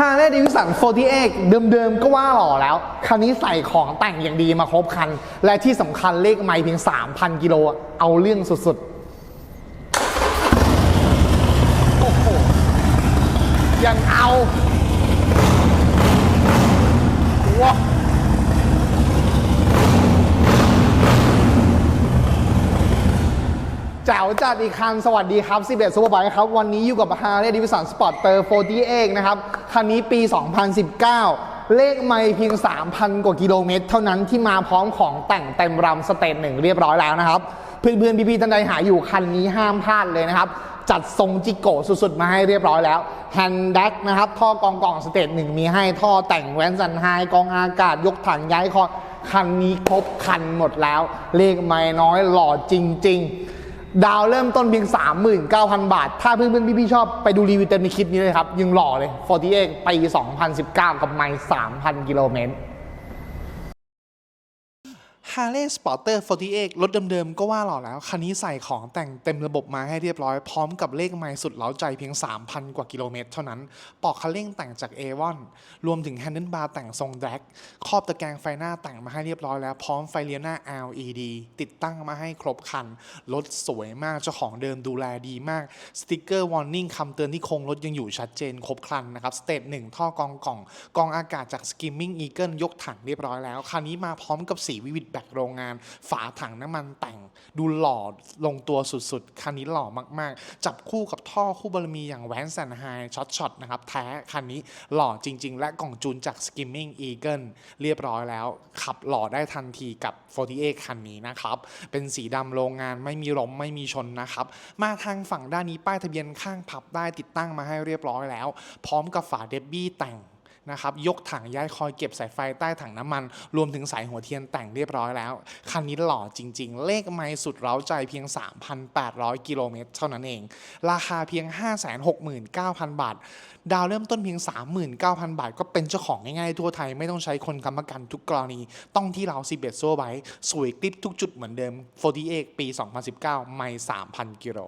ฮาร์เลย์ดิวิสัน48 เดิมๆ ก็ว่าหล่อแล้ว คันนี้ใส่ของแต่งอย่างดีมาครบคัน และที่สำคัญเลขไม่เพียง 3,000 กิโล เอาเรื่องสุดๆ โอ้โห ยังเอาว้า จ๋วจัดอีกคันสวัสดีครับ 11ซูเปอร์ไบค์ครับ วันนี้อยู่กับ h a r l e y Davidson Sporter 48 นะครับ คันนี้ปี 2019 เลขไม่เพียง 3,000 กว่ากิโลเมตร เท่านั้นที่มาพร้อมของแต่งเต็มรำสเตจหนึ่งเรียบร้อยแล้วนะครับ เพื่อนๆ พี่ๆท่านใดหาอยู่คันนี้ห้ามพลาดเลยนะครับ จัดทรงจิโกสุดๆ มาให้เรียบร้อยแล้วแฮนด์แดกนะครับท่อกองกองสเตจหนึ่งมีให้ท่อแต่งแวนสันไฮกองอากาศยกถังย้ายคอคันนี้ครบคันหมดแล้ว เลขไม่น้อยหล่อจริง ๆ ดาวเริ่มต้นเพียง 39,000 บาท ถ้าเพื่อนๆพี่ๆชอบไปดูรีวิวเต็มในคลิปนี้เลยครับ ยังหล่อเลย 48 ปี 2019 กับไม่3,000 กิโลเมตร Harley Sporter 48 รถเดิมๆ ก็ว่าหล่อแล้ว คันนี้ใส่ของแต่งเต็มระบบมาให้เรียบร้อย พร้อมกับเลขไมล์สุดเล้าใจเพียง 3,000 กว่ากิโลเมตรเท่านั้น ปอกคันเร่งแต่งจาก A1 รวมถึงแฮนเดิลบาร์แต่งทรงแดกครอบตะแกรงไฟหน้าแต่งมาให้เรียบร้อยแล้ว พร้อมไฟเลี้ยวหน้า LED ติดตั้งมาให้ครบคัน รถสวยมาก เจ้าของเดิมดูแลดีมาก สติกเกอร์วอร์นิ่งคำเตือนที่คงรถยังอยู่ชัดเจนครบครันนะครับ สเตจหนึ่งท่อกองกล่อง กองอากาศจาก Skimming Eagle ยกถังเรียบร้อยแล้ว คันนี้มาพร้อมกับสีวิวิดแบกโรงงาน ฝาถังน้ำมันแต่ง ดูหล่อลงตัวสุดๆ คันนี้หล่อมากๆ จับคู่กับท่อคู่บารมีอย่างแวนแซนไฮช็อตช็อตนะครับ แท้คันนี้หล่อจริง ๆ และกล่องจูนจาก Skimming Eagle เรียบร้อยแล้ว ขับหล่อได้ทันทีกับ 48 คันนี้นะครับ เป็นสีดำโรงงานไม่มีล้มไม่มีชนนะครับ มาทางฝั่งด้านนี้ป้ายทะเบียนข้างพับได้ติดตั้งมาให้เรียบร้อยแล้ว พร้อมกับฝาเดบบี้แต่ง นะครับยกถังย้ายคอยเก็บสายไฟใต้ถังน้ำมัน รวมถึงสายหัวเทียนแต่งเรียบร้อยแล้ว คันนี้หล่อจริง ๆ เลขไม่สุดเร้าใจเพียง 3,800 กิโลเมตรเท่านั้นเอง ราคาเพียง 569,000 บาท ดาวเริ่มต้นเพียง 39,000 บาท ก็เป็นเจ้าของง่ายๆทั่วไทยไม่ต้องใช้คนค้ำประกันทุกกรณี ต้องที่เรา11โซไว้สวยกริบทุกจุดเหมือนเดิม 48 ปี 2019 ไม่ 3,000 กิโล